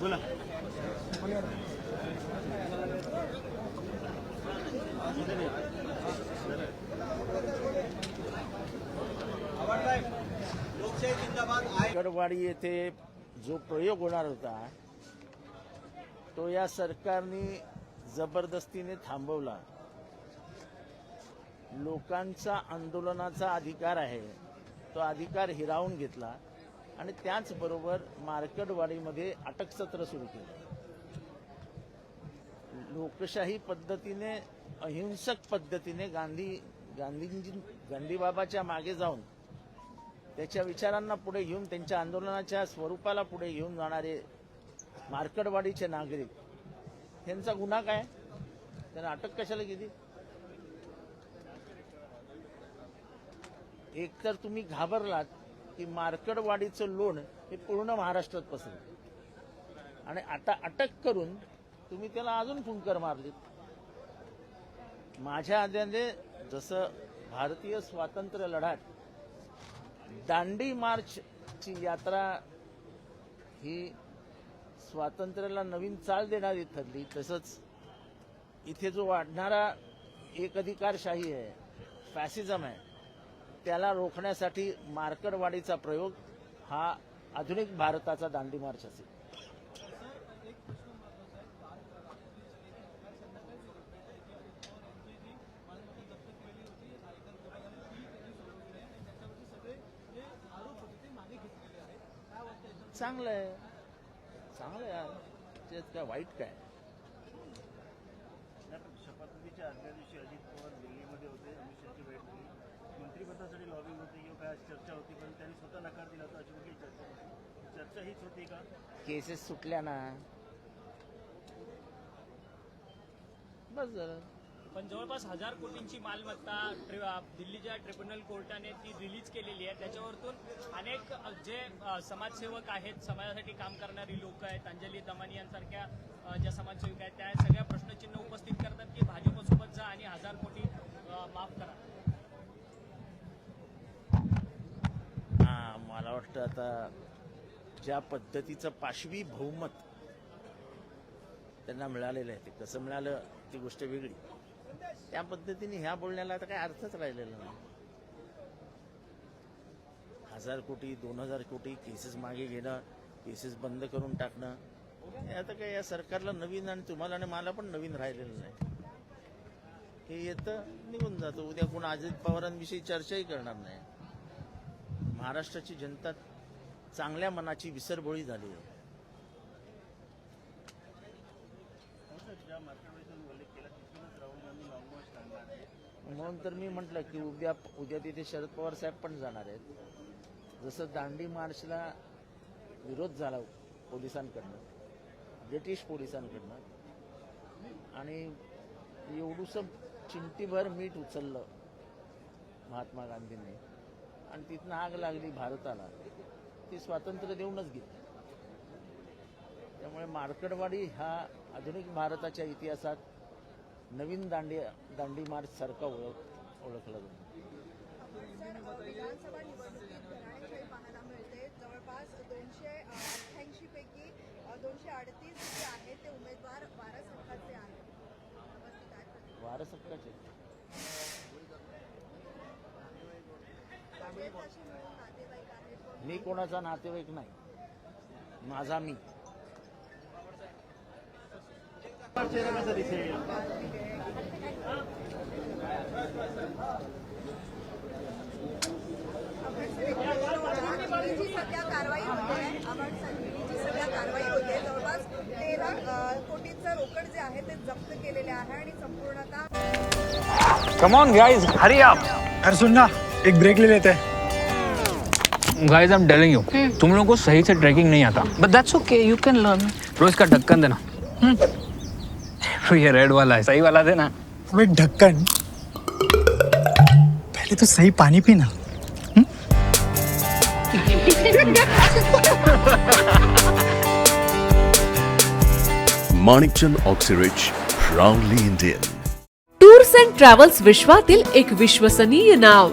बोला. गडवाडी येथे जो प्रयोग होणार होता तो या सरकारने जबरदस्तीने थांबवला. लोकांचा आंदोलनाचा अधिकार आहे तो अधिकार हिरावून घेतला. आणि त्याचबरोबर मार्कडवाडीमध्ये अटकसत्र सुरू केलं. लोकशाही पद्धतीने अहिंसक पद्धतीने गांधी गांधीजी गांधीबाबाच्या मागे जाऊन त्याच्या विचारांना पुढे घेऊन त्यांच्या आंदोलनाच्या स्वरूपाला पुढे घेऊन जाणारे मार्कडवाडीचे नागरिक त्यांचा गुन्हा काय? त्यांना अटक कशाला केली? एक तर तुम्ही घाबरलात. की मार्कडवाडीचं लोण हे पूर्ण महाराष्ट्रात पसरलं. आणि आता अटक करून तुम्ही त्याला अजून फुंकर मारलीत. माझ्या आद्याने जसं भारतीय स्वातंत्र्य लढ्यात दांडी मार्चची यात्रा ही स्वातंत्र्याला नवीन चाल देणारी ठरली तसंच इथे जो वाढणारा एक अधिकारशाही आहे फॅसिझम आहे त्याला रोखण्यासाठी मार्कडवाडीचा प्रयोग हा आधुनिक भारताचा दांडी मार्च असेल. चांगलं आहे चांगलं आहे यार. त्यात काय वाईट काय? शपथविधीच्या आदल्या दिवशी अजित पवार दिल्लीमध्ये होते. अमित शहाची भेट मंत्रिपदासाठी लॉबिंग होती किंवा काय चर्चा होती पण त्यांनी स्वतः नकार दिला होता अशी कुठली चर्चा होती? चर्चा हीच होती का? केसेस सुटल्या ना. बस झालं. पण जवळपास हजार कोटींची मालमत्ता ट्रि- अ, दिल्लीच्या ट्रिब्युनल कोर्टाने ती रिलीज केलेली आहे. त्याच्यावरतून अनेक अ, जे अ, समाजसेवक आहेत समाजासाठी काम करणारी लोक आहेत अंजली दमानी यांसारख्या अ, ज्या समाजसेविका आहेत त्या सगळ्या प्रश्नचिन्ह उपस्थित करतात की भाजपसोबत जा आणि हजार कोटी अ, माफ करा हा गोष्ट आता ज्या पद्धतीचं पाशवी बहुमत त्यांना मिळालेलं आहे ते कसं मिळालं ती गोष्ट वेगळी. त्या पद्धतीने ह्या बोलण्याला आता काही अर्थच राहिलेला नाही. हजार कोटी दोन हजार कोटी केसेस मागे घेणं केसेस बंद करून टाकणं हे आता काय या सरकारला नवीन आणि तुम्हाला आणि मला पण नवीन राहिलेलं नाही. हे येतं निघून जातं. उद्या कोण अजित पवारांविषयी चर्चाही करणार नाही. महाराष्ट्राची जनता चांगल्या मनाची विसरबोळी झाली आहे. आहे म्हणून तर मी म्हटलं की उद्या उद्या तिथे शरद पवार साहेब पण जाणार आहेत. जसं दांडी मार्चला विरोध झाला पोलिसांकडनं ब्रिटिश पोलिसांकडनं आणि एवढूसं चिमटीभर मीठ उचललं महात्मा गांधींनी. आणि तिथनं आग लागली भारताला. ती स्वातंत्र्य देऊनच गेली. त्यामुळे मार्कडवाडी हा आधुनिक भारताच्या इतिहासात नवीन दांडी दांडी मार्च सारखा ओळख ओळखला जातो. विधानसभा निवडणुकीत घराणेशाही पाहायला मिळते. जवळपास दोनशे अठ्ठ्याऐंशी पैकी दोनशे अडतीस जे आहेत ते उमेदवार वारस हक्काचे आहेत? वारस हक्काचे मी कोणाचा नातेवाईक नाही. माझा मी. सध्या कारवाई होते सध्या कारवाई होते आहे, जवळपास तेरा अ, कोटींचं रोकड जे आहे ते जप्त केलेले आहे आणि संपूर्णतः कम ऑन गाइस हरी आप अरे सुन ना. एक ब्रेक ले लेते हैं। Guys I am telling you तुम लोगों को सही से ट्रैकिंग नहीं आता। But that's okay, you can learn. रोज का ढक्कन देना। तो ये रेड वाला है सही वाला देना। अब एक ढक्कन। पहले तो सही पानी पीना। Manikchand Oxyrich, proudly Indian. Tours and travels विश्वातील एक विश्वसनीय नाव